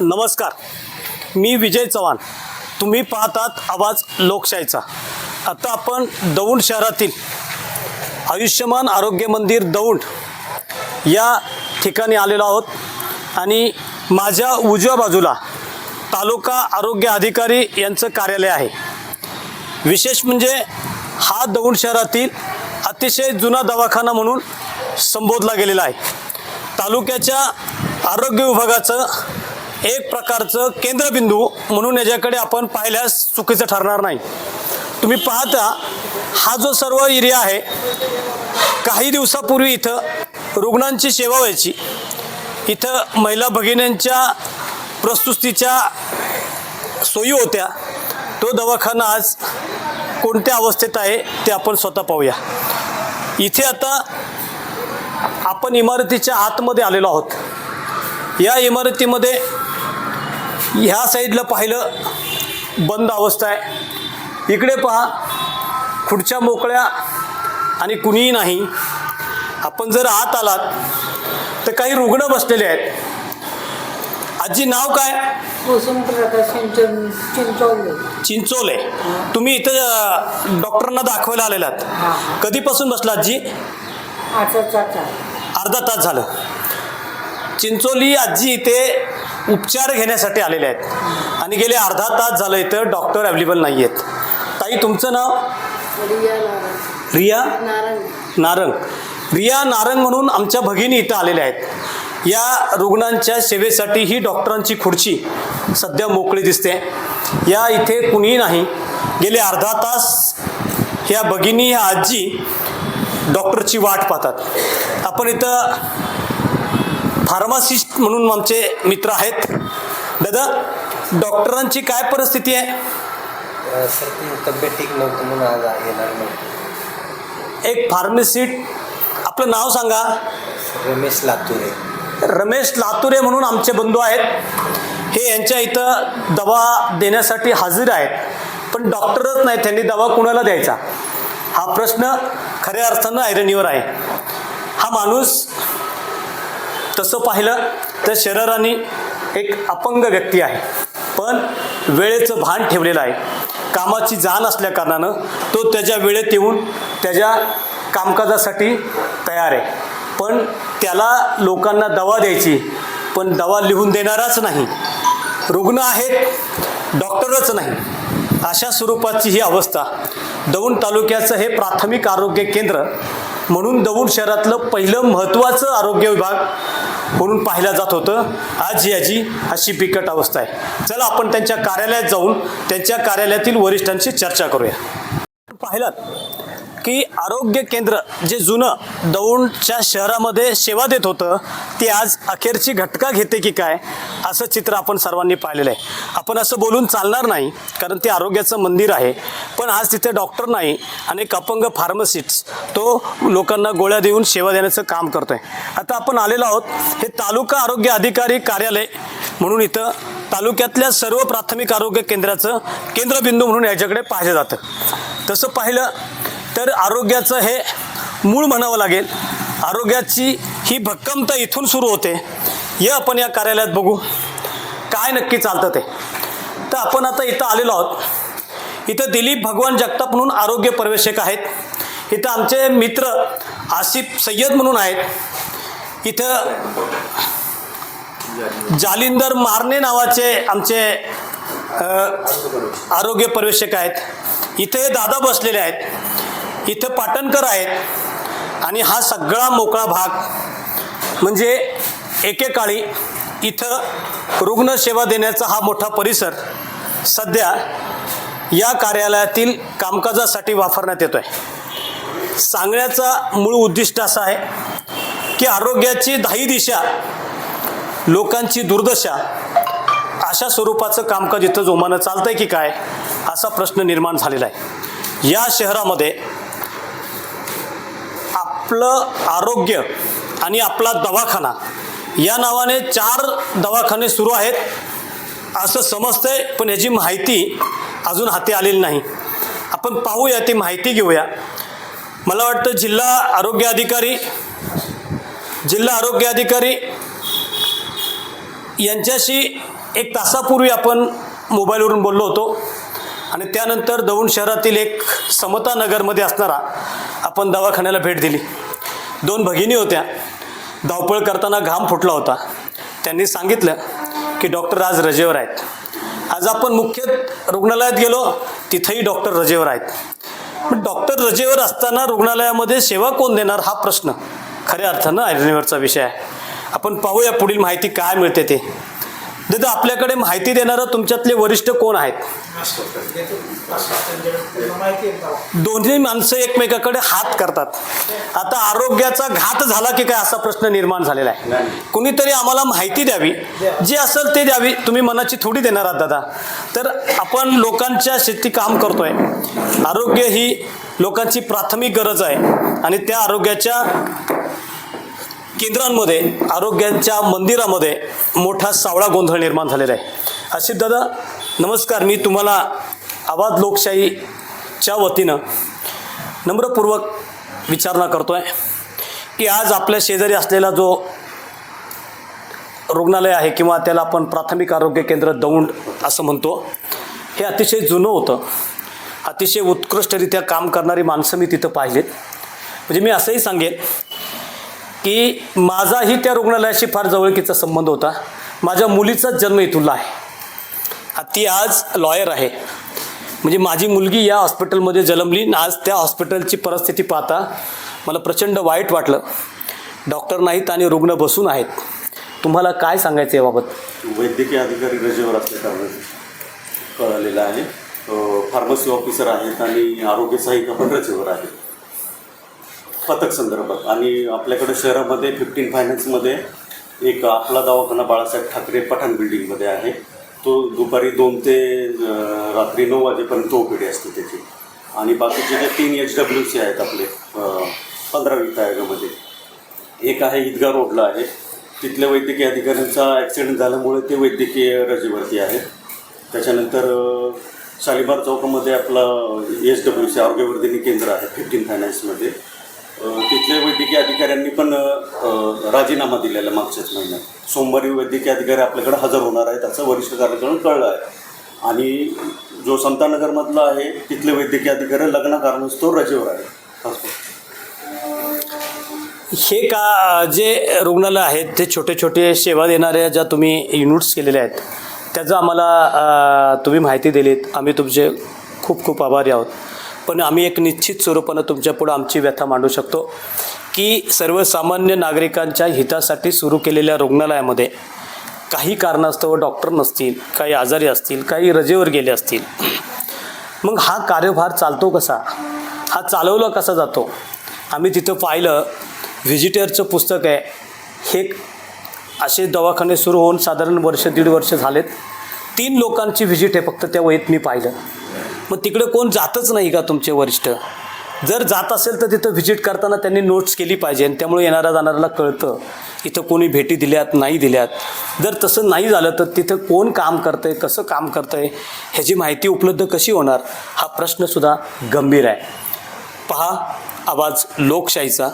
नमस्कार. मी विजय चव्हाण. तुम्ही पाहतात आवाज लोकशाहीचा. आता आपण दौंड शहरातील आयुष्यमान आरोग्य मंदिर दौंड या ठिकाणी आलेलो आहोत आणि माझ्या उजव्या बाजूला तालुका आरोग्य अधिकारी यांचं कार्यालय आहे. विशेष म्हणजे हा दौंड शहरातील अतिशय जुना दवाखाना म्हणून संबोधला गेलेला आहे. तालुक्याच्या आरोग्य विभागाचं एक प्रकारचं केंद्रबिंदू म्हणून याच्याकडे आपण पाहिल्यास चुकीचं ठरणार नाही. तुम्ही पाहता हा जो सर्व एरिया आहे काही दिवसापूर्वी इथं रुग्णांची सेवा व्हायची. इथं महिला भगिनींच्या प्रस्तुतीच्या सोयी होत्या. तो दवाखाना आज कोणत्या अवस्थेत आहे ते आपण स्वतः पाहूया. इथे आता आपण इमारतीच्या आतमध्ये आलेलो आहोत. या इमारतीमध्ये ह्या साईडला पाहिलं बंद अवस्था आहे. इकडे पहा खुर्च्या मोकळ्या आणि कुणीही नाही. आपण जर आत आलात तर काही रुग्ण बसलेले आहेत. आजी नाव काय? चिंचोल. तुम्ही इथं डॉक्टरांना दाखवायला आलेलात कधीपासून बसला आजी? अर्धा तास झालं. चिंचोली आजी इथे उपचार घेण्यासाठी आलेले आहेत. आणि गेले अर्धा तास झालं इथं डॉक्टर अवेलेबल नाही आहेत ताई तुमचं नाव? रिया नारंग. रिया? नारंग. म्हणून आमच्या भगिनी इथं आलेल्या आहेत. या रुग्णांच्या सेवेसाठी ही डॉक्टरांची खुर्ची सध्या मोकळी दिसते. या इथे कुणीही नाही. गेले अर्धा तास ह्या भगिनी ह्या आजी डॉक्टरची वाट पाहतात. आपण इथं फार्मासिस्ट म्हणून आमचे मित्र आहेत. दादा डॉक्टरांची काय परिस्थिती आहे? सर तब्येत ठीक नव्हती म्हणून आज येणार नव्हती एक फार्मसिस्ट आपलं नाव सांगा. रमेश लातुरे. रमेश लातुरे म्हणून आमचे बंधू आहेत. हे यांच्या इथं दवा देण्यासाठी हजर आहेत. पण डॉक्टरच नाही त्यांनी दवा कुणाला द्यायचा? हा प्रश्न खऱ्या अर्थानं ऐरणीवर आहे. हा माणूस तसं पाहिलं तर शरीराने एक अपंग व्यक्ती आहे. पण वेळेचं भान ठेवलेलं आहे. कामाची जाण असल्याकारणानं तो त्याच्या वेळेत येऊन त्याच्या कामकाजासाठी तयार आहे. पण त्याला लोकांना दवा द्यायची पण दवा लिहून देणाराच नाही. रुग्ण आहेत डॉक्टरच नाही. अशा स्वरूपाची ही अवस्था दौंड तालुक्याचं हे प्राथमिक आरोग्य केंद्र म्हणून दौंड शहरातलं पहिलं महत्त्वाचं आरोग्य विभाग म्हणून पाहिलं जात होतं. आज याची अशी बिकट अवस्था आहे. चला आपण त्यांच्या कार्यालयात जाऊन त्यांच्या कार्यालयातील वरिष्ठांशी चर्चा करूया. पाहिलात? की आरोग्य केंद्र जे जुनं दौंडच्या शहरामध्ये सेवा देत होतं ते आज अखेरची घटका घेते की काय असं चित्र आपण सर्वांनी पाहिलेलं आहे. आपण असं बोलून चालणार नाही कारण ते आरोग्याचं मंदिर आहे. पण आज तिथे डॉक्टर नाही आणि अपंग फार्मसिस्ट तो लोकांना गोळ्या देऊन सेवा देण्याचं काम करतोय. आता आपण आलेलो आहोत हे तालुका आरोग्य अधिकारी कार्यालय म्हणून इथं तालुक्यातल्या सर्व प्राथमिक आरोग्य केंद्राचं केंद्रबिंदू म्हणून याच्याकडे पाहिलं जातं. तसं पाहिलं तर आरोग्याचं हे मूळ म्हणावं लागेल. आरोग्याची ही भक्कम तर इथून सुरू होते. हे आपण या कार्यालयात बघू. काय नक्की चालतं ते? तर आपण आता इथं आलेलो आहोत. इथं दिलीप भगवान जगताप म्हणून आरोग्य पर्यवेक्षक आहेत. इथं आमचे मित्र आसिफ सय्यद म्हणून आहेत. इथं जालिंदर मारणे नावाचे आमचे आरोग्य पर्यवेक्षक आहेत. इथे दादा बसलेले आहेत. इथं पाटणकर आहेत. आणि हा सगळा मोकळा भाग म्हणजे एकेकाळी इथं रुग्णसेवा देण्याचा हा मोठा परिसर सध्या या कार्यालयातील कामकाजासाठी वापरण्यात येतो आहे सांगण्याचा मूळ उद्दिष्ट असं आहे की आरोग्याची दाही दिशा लोकांची दुर्दशा अशा स्वरूपाचं कामकाज इथं जोमानं चालतंय की काय असा प्रश्न निर्माण झालेला आहे. या शहरामध्ये आपलं आरोग्य आणि आपला दवाखाना या नावाने चार दवाखाने सुरू आहेत असं समजतंय पण याची माहिती अजून हाती आलेली नाही. आपण पाहूया ती माहिती घेऊया. मला वाटतं जिल्हा आरोग्य अधिकारी जिल्हा आरोग्य अधिकारी यांच्याशी एक तासापूर्वी आपण मोबाईलवरून बोललो होतो. आणि त्यानंतर दौंड शहरातील एक समता नगरमध्ये असणारा आपण दवाखान्याला भेट दिली. दोन भगिनी होत्या. धावपळ करताना घाम फुटला होता. त्यांनी सांगितलं की डॉक्टर आज रजेवर आहेत. आज आपण मुख्य रुग्णालयात गेलो तिथंही डॉक्टर रजेवर आहेत. पण डॉक्टर रजेवर असताना रुग्णालयामध्ये सेवा कोण देणार हा प्रश्न खऱ्या अर्थानं आयरनीवरचा विषय आहे. आपण पाहूया पुढील माहिती काय मिळते ते. दादा आपल्याकडे माहिती देणारं तुमच्यातले वरिष्ठ कोण आहेत? दोन्ही माणसं एकमेकाकडे हात करतात. आता आरोग्याचा घात झाला की काय असा प्रश्न निर्माण झालेला आहे. कुणीतरी आम्हाला माहिती द्यावी. जे असेल ते द्यावी. तुम्ही मनाची थोडी देणार आहात दादा. तर आपण लोकांच्या शेती काम करतोय. आरोग्य ही लोकांची प्राथमिक गरज आहे. आणि त्या आरोग्याच्या केंद्रांमध्ये आरोग्यांच्या मंदिरामध्ये मोठा सावळा गोंधळ निर्माण झालेला आहे. आशिफ दादा नमस्कार. मी तुम्हाला आवाज लोकशाहीच्या वतीनं नम्रपूर्वक विचारणा करतो आहे की आज आपल्या शेजारी असलेला जो रुग्णालय आहे किंवा त्याला आपण प्राथमिक आरोग्य केंद्र दौंड असं म्हणतो हे अतिशय जुनं होतं. अतिशय उत्कृष्टरित्या काम करणारी माणसं मी तिथं पाहिलेत. म्हणजे मी असंही सांगेन की माझाही त्या रुग्णालयाशी फार जवळकीचा संबंध होता. माझ्या मुलीचाच जन्म इथूला आहे. ती आज लॉयर आहे. म्हणजे माझी मुलगी या हॉस्पिटलमध्ये जन्मली आणि आज त्या हॉस्पिटलची परिस्थिती पाहता मला प्रचंड वाईट वाटलं. डॉक्टर नाहीत आणि रुग्ण बसून आहेत. तुम्हाला काय सांगायचं याबाबत वैद्यकीय अधिकारी रजेवर असल्याकारणाने कळलेलं आहे. फार्मसी ऑफिसर आहेत आणि आरोग्य सहाय्यक पण रजेवर आहेत. पथक संदर्भात आणि आपल्याकडे शहरामध्ये फिफ्टीन फायनान्समध्ये एक आपला दवाखाना बाळासाहेब ठाकरे पठाण बिल्डिंगमध्ये आहे. तो दुपारी दोन ते रात्री नऊ वाजेपर्यंत ओपीडी असते त्याची. आणि बाकीचे जे तीन एच डब्ल्यू सी आहेत आपले पंधरावी पंधरा एक आहे ईदगा रोडला आहे. तिथल्या वैद्यकीय अधिकाऱ्यांचा ॲक्सिडेंट झाल्यामुळे ते वैद्यकीय रजेवरती आहेत त्याच्यानंतर अ, शालिमार चौकामध्ये आपला एच डब्ल्यू सी आरोग्यवर्धिनी केंद्र आहे फिफ्टीन फायनान्समध्ये तिथल्या वैद्यकीय अधिकाऱ्यांनी पण राजीनामा दिलेला आहे मागच्याच महिन्यात. सोमवारी वैद्यकीय अधिकारी आपल्याकडे हजर होणार आहेत असं वरिष्ठ कार्यक्रम कळलं आहे. आणि जो समतानगरमधला आहे तिथले वैद्यकीय अधिकारी लग्न कारणास्तव रजेवर आहे हे का जे रुग्णालय आहेत ते छोटे छोटे सेवा देणाऱ्या ज्या तुम्ही युनिट्स केलेल्या आहेत त्याचं आम्हाला तुम्ही माहिती दिलीत. आम्ही तुमचे खूप खूप आभारी आहोत. पण आम्ही एक निश्चित स्वरूपानं तुमच्यापुढं आमची व्यथा मांडू शकतो की सर्वसामान्य नागरिकांच्या हितासाठी सुरू केलेल्या रुग्णालयामध्ये काही कारणास्तव डॉक्टर नसतील काही आजारी असतील काही रजेवर गेले असतील. मग हा कार्यभार चालतो कसा? हा चालवला कसा जातो? आम्ही तिथं पाहिलं व्हिजिटरचं पुस्तक आहे. हे असे दवाखाने सुरू होऊन साधारण वर्ष दीड वर्ष झालेत. तीन लोकांची व्हिजिट आहे फक्त त्या वहीत मी पाहिलं. मग तिकडे कोण जातच नाही का तुमचे वरिष्ठ? जर जात असेल तर तिथं व्हिजिट करताना त्यांनी नोट्स केली पाहिजे आणि त्यामुळे येणाऱ्या जाणाऱ्याला कळतं. इथं कोणी भेटी दिल्यात नाही दिल्यात. जर तसं नाही झालं तर तिथं कोण काम करतं आहे कसं काम करतं आहे ह्याची माहिती उपलब्ध कशी होणार? हा प्रश्नसुद्धा गंभीर आहे. पहा आवाज लोकशाहीचा.